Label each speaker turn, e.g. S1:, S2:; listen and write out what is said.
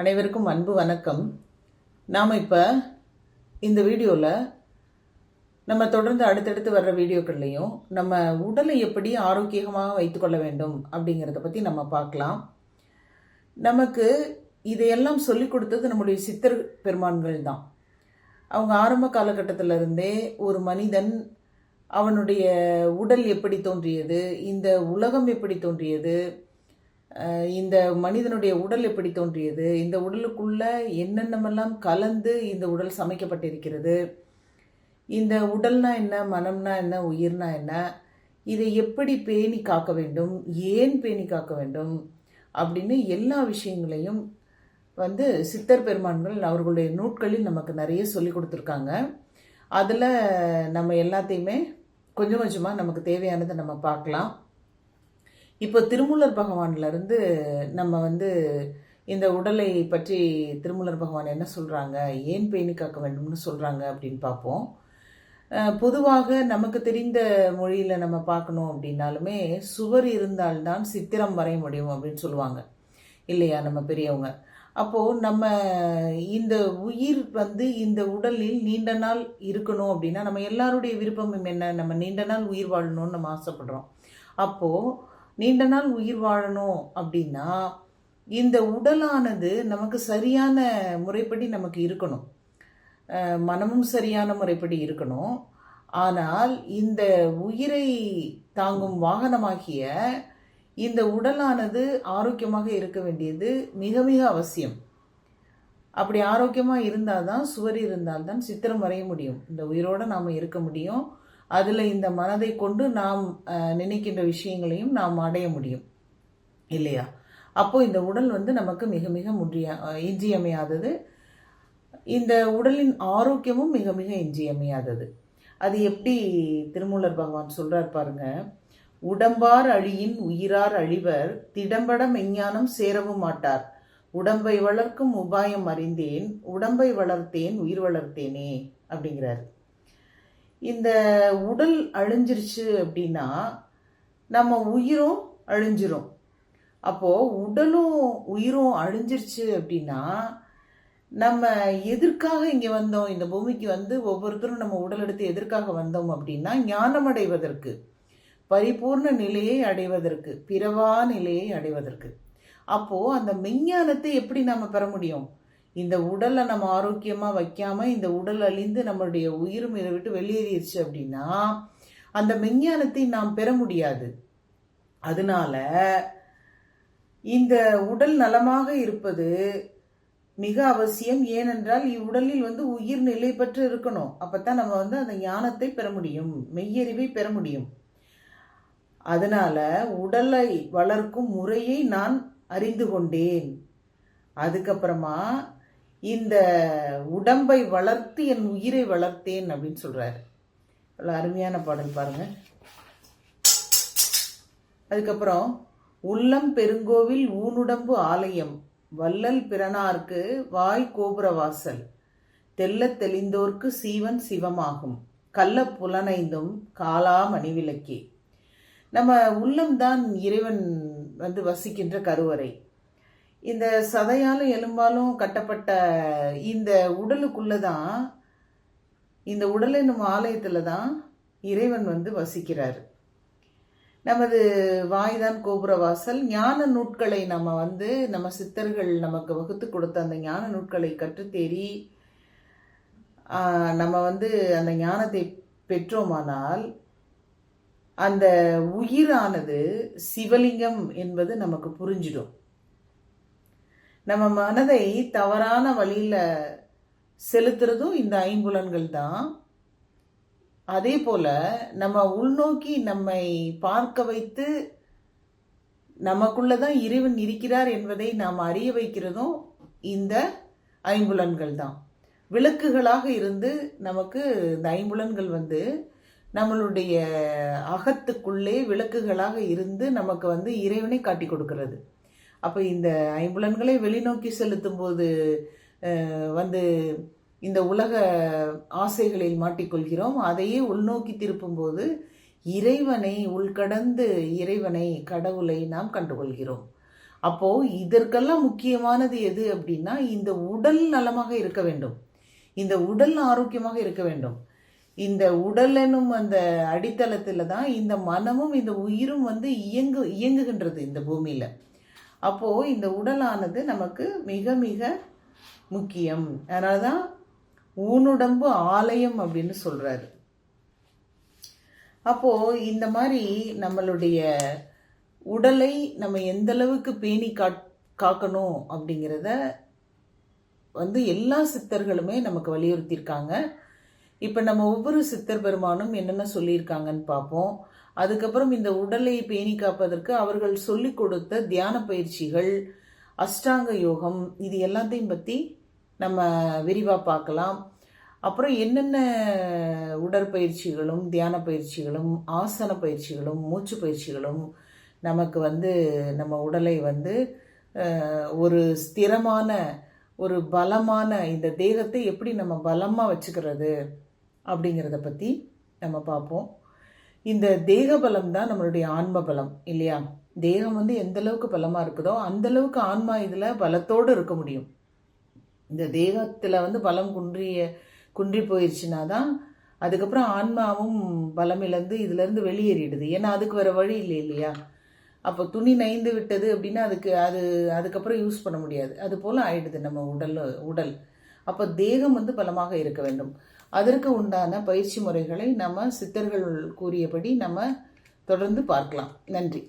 S1: அனைவருக்கும் அன்பு வணக்கம். நாம் இப்போ இந்த வீடியோவில் நம்ம தொடர்ந்து அடுத்தடுத்து வர்ற வீடியோக்கள்லையும் நம்ம உடலை எப்படி ஆரோக்கியமாக வைத்துக்கொள்ள வேண்டும் அப்படிங்கிறத பற்றி நம்ம பார்க்கலாம். நமக்கு இதையெல்லாம் சொல்லிக் கொடுத்தது நம்முடைய சித்தர் பெருமான்கள் தான். அவங்க ஆரம்ப காலகட்டத்திலிருந்தே ஒரு மனிதன் அவனுடைய உடல் எப்படி தோன்றியது இந்த உலகம் எப்படி தோன்றியது இந்த மனிதனுடைய உடல் எப்படி தோன்றியது? இந்த உடலுக்குள்ள என்னென்னமெல்லாம் கலந்து இந்த உடல் சமைக்கப்பட்டிருக்கிறது? இந்த உடல்னா என்ன? மனம்னா என்ன? உயிர்னா என்ன? இதை எப்படி பேணி காக்க வேண்டும்? ஏன் பேணி காக்க வேண்டும்? அப்படின்னு எல்லா விஷயங்களையும் வந்து சித்தர் பெருமான்கள் அவர்களுடைய நூட்களில் நமக்கு நிறைய சொல்லி கொடுத்துருக்காங்க. அதில் நம்ம எல்லாத்தையுமே கொஞ்சம் கொஞ்சமாக நமக்கு தேவையானதை நம்ம பார்க்கலாம். இப்போ திருமூலர் பகவான்லேருந்து நம்ம வந்து இந்த உடலை பற்றி திருமூலர் பகவான் என்ன சொல்கிறாங்க ஏன் பேணி காக்க வேண்டும்னு சொல்கிறாங்க அப்படின்னு பார்ப்போம். பொதுவாக நமக்கு தெரிந்த மொழியில் நம்ம பார்க்கணும் அப்படின்னாலுமே சுவர் இருந்தால்தான் சித்திரம் வரைய முடியும் அப்படின்னு சொல்லுவாங்க. இல்லையா? நம்ம பெரியவங்க. அப்போது நம்ம இந்த உயிர் வந்து இந்த உடலில் நீண்ட நாள் இருக்கணும் அப்படின்னா நம்ம எல்லாருடைய விருப்பமும் என்ன? நம்ம நீண்ட நாள் உயிர் வாழணும்னு நம்ம ஆசைப்படுறோம். அப்போது நீண்ட நாள் உயிர் வாழணும் அப்படின்னா இந்த உடலானது நமக்கு சரியான முறைப்படி நமக்கு இருக்கணும். மனமும் சரியான முறைப்படி இருக்கணும். ஆனால் இந்த உயிரை தாங்கும் வாகனமாகிய இந்த உடலானது ஆரோக்கியமாக இருக்க வேண்டியது மிக மிக அவசியம். அப்படி ஆரோக்கியமாக இருந்தால் தான் சுவர் இருந்தால்தான் சித்திரம் வரைய முடியும். இந்த உயிரோடு நாம் இருக்க முடியும். அதில் இந்த மனதை கொண்டு நாம் நினைக்கின்ற விஷயங்களையும் நாம் அடைய முடியும். இல்லையா? அப்போ இந்த உடல் வந்து நமக்கு மிக மிக முன்றிய இன்றியமையாதது. இந்த உடலின் ஆரோக்கியமும் மிக மிக இன்றியமையாதது. அது எப்படி திருமூலர் பகவான் சொல்கிறார் பாருங்க. உடம்பார் அழியின் உயிரார் அழிவர் திடம்பட மெஞ்ஞானம் சேரவும் மாட்டார். உடம்பை வளர்க்கும் உபாயம் அறிந்தேன் உடம்பை வளர்த்தேன் உயிர் வளர்த்தேனே அப்படிங்கிறாரு. இந்த உடல் அழிஞ்சிருச்சு அப்படின்னா நம்ம உயிரும் அழிஞ்சிரும். அப்போ உடலும் உயிரும் அழிஞ்சிருச்சு அப்படின்னா நம்ம எதற்காக இங்கே வந்தோம்? இந்த பூமிக்கு வந்து ஒவ்வொருத்தரும் நம்ம உடல் எடுத்து எதற்காக வந்தோம் அப்படின்னா ஞானம் அடைவதற்கு பரிபூர்ண நிலையை அடைவதற்கு பிறவா நிலையை அடைவதற்கு. அப்போது அந்த மெஞ்ஞானத்தை எப்படி நாம் பெற முடியும்? இந்த உடலை நம்ம ஆரோக்கியமாக வைக்காமல் இந்த உடல் அழிந்து நம்மளுடைய உயிரும் இதை விட்டு வெளியேறிடுச்சு அப்படின்னா அந்த மெஞ்ஞானத்தை நாம் பெற முடியாது. அதனால இந்த உடல் நலமாக இருப்பது மிக அவசியம். ஏனென்றால் இவ்வுடலில் வந்து உயிர் நிலை பெற்று இருக்கணும். அப்பதான் நம்ம வந்து அந்த ஞானத்தை பெற முடியும். மெய்யறிவை பெற முடியும். அதனால உடலை வளர்க்கும் முறையை நான் அறிந்து கொண்டேன். அதுக்கப்புறமா இந்த உடம்பை வளர்த்து என் உயிரை வளர்த்தேன் அப்படின்னு சொல்கிறாரு அவ்வளோ அருமையான பாடல் பாருங்கள் அதுக்கப்புறம் உள்ளம் பெருங்கோவில் ஊனுடம்பு ஆலயம். வள்ளல் பிறனார்க்கு வாய் கோபுரவாசல் தெல்ல தெளிந்தோர்க்கு சீவன் சிவமாகும். கள்ள புலனைந்தும் காலா மணிவிளக்கே. நம்ம உள்ளம்தான் இறைவன் வந்து வசிக்கின்ற கருவறை. இந்த சதையாலும் எலும்பாலும் கட்டப்பட்ட இந்த உடலுக்குள்ளே தான் இந்த உடல் என்னும் ஆலயத்தில் தான் இறைவன் வந்து வசிக்கிறார். நமது வாய்தான் கோபுரவாசல் ஞான நூட்களை நம்ம வந்து நம்ம சித்தர்கள் நமக்கு வகுத்து கொடுத்த அந்த ஞான நூட்களை கற்றுத்தேறி நம்ம வந்து அந்த ஞானத்தை பெற்றோமானால் அந்த உயிரானது சிவலிங்கம் என்பது நமக்கு புரிஞ்சிடும். நம்ம மனதை தவறான வழியில் செலுத்துறதும் இந்த ஐம்புலன்கள் தான். அதே போல் நம்ம உள்நோக்கி நம்மை பார்க்க வைத்து நமக்குள்ளதான் இறைவன் இருக்கிறார் என்பதை நாம் அறிய வைக்கிறதும் இந்த ஐம்புலன்கள் தான். விளக்குகளாக இருந்து நமக்கு இந்த ஐம்புலன்கள் வந்து நம்மளுடைய அகத்துக்குள்ளே விளக்குகளாக இருந்து நமக்கு வந்து இறைவனை காட்டி கொடுக்கிறது. அப்போ இந்த ஐம்புலன்களை வெளிநோக்கி செலுத்தும் போது வந்து இந்த உலக ஆசைகளில் மாட்டிக்கொள்கிறோம். அதையே உள்நோக்கி திருப்பும்போது இறைவனை உள்கடந்து இறைவனை கடவுளை நாம் கண்டுகொள்கிறோம். அப்போ இதற்கெல்லாம் முக்கியமானது எது அப்படின்னா இந்த உடல் நலமாக இருக்க வேண்டும். இந்த உடல் ஆரோக்கியமாக இருக்க வேண்டும். இந்த உடல் எனும் அந்த அடித்தளத்தில் தான் இந்த மனமும் இந்த உயிரும் வந்து இயங்கு இயங்குகின்றது இந்த பூமியில். அப்போது இந்த உடலானது நமக்கு மிக மிக முக்கியம். அதனால தான் ஊனுடம்பு ஆலயம் அப்படின்னு சொல்கிறாரு அப்போது இந்த மாதிரி நம்மளுடைய உடலை நம்ம எந்த அளவுக்கு பேணி காட் காக்கணும் அப்படிங்கிறத வந்து எல்லா சித்தர்களுமே நமக்கு வலியுறுத்தியிருக்காங்க. இப்போ நம்ம ஒவ்வொரு சித்தர் பெருமானும் என்னென்ன சொல்லியிருக்காங்கன்னு பார்ப்போம். அதுக்கப்புறம் இந்த உடலை பேணி காப்பதற்கு அவர்கள் சொல்லிக் கொடுத்த தியான பயிற்சிகள் அஷ்டாங்க யோகம் இது எல்லாத்தையும் பற்றி நம்ம விரிவாக பார்க்கலாம். அப்புறம் என்னென்ன உடற்பயிற்சிகளும் தியான பயிற்சிகளும் ஆசன பயிற்சிகளும் மூச்சு பயிற்சிகளும் நமக்கு வந்து நம்ம உடலை வந்து ஒரு ஸ்திரமான ஒரு பலமான இந்த தேகத்தை எப்படி நம்ம பலமாக வச்சுக்கிறது அப்படிங்கிறத பற்றி நம்ம பார்ப்போம். இந்த தேக பலம் தான் நம்மளுடைய ஆன்ம பலம் இல்லையா? தேகம் வந்து எந்த அளவுக்கு பலமாக இருக்குதோ அந்த அளவுக்கு ஆன்மா இதில் பலத்தோடு இருக்க முடியும். இந்த தேகத்தில் வந்து பலம் குன்றிய குன்றி போயிடுச்சுன்னா தான் அதுக்கப்புறம் ஆன்மாவும் பலம் இழந்து இதுலேருந்து வெளியேறிடுது. ஏன்னா அதுக்கு வேற வழி இல்லை இல்லையா? அப்போ துணி நைந்து விட்டது அப்படின்னா அதுக்கு அது அதுக்கப்புறம் யூஸ் பண்ண முடியாது. அது போல் ஆயிடுது நம்ம உடல் உடல். அப்போ தேகம் வந்து பலமாக இருக்க வேண்டும். அதற்கு உண்டான பயிற்சி முறைகளை நம்ம சித்தர்கள் கூறியபடி நம்ம தொடர்ந்து பார்க்கலாம். நன்றி.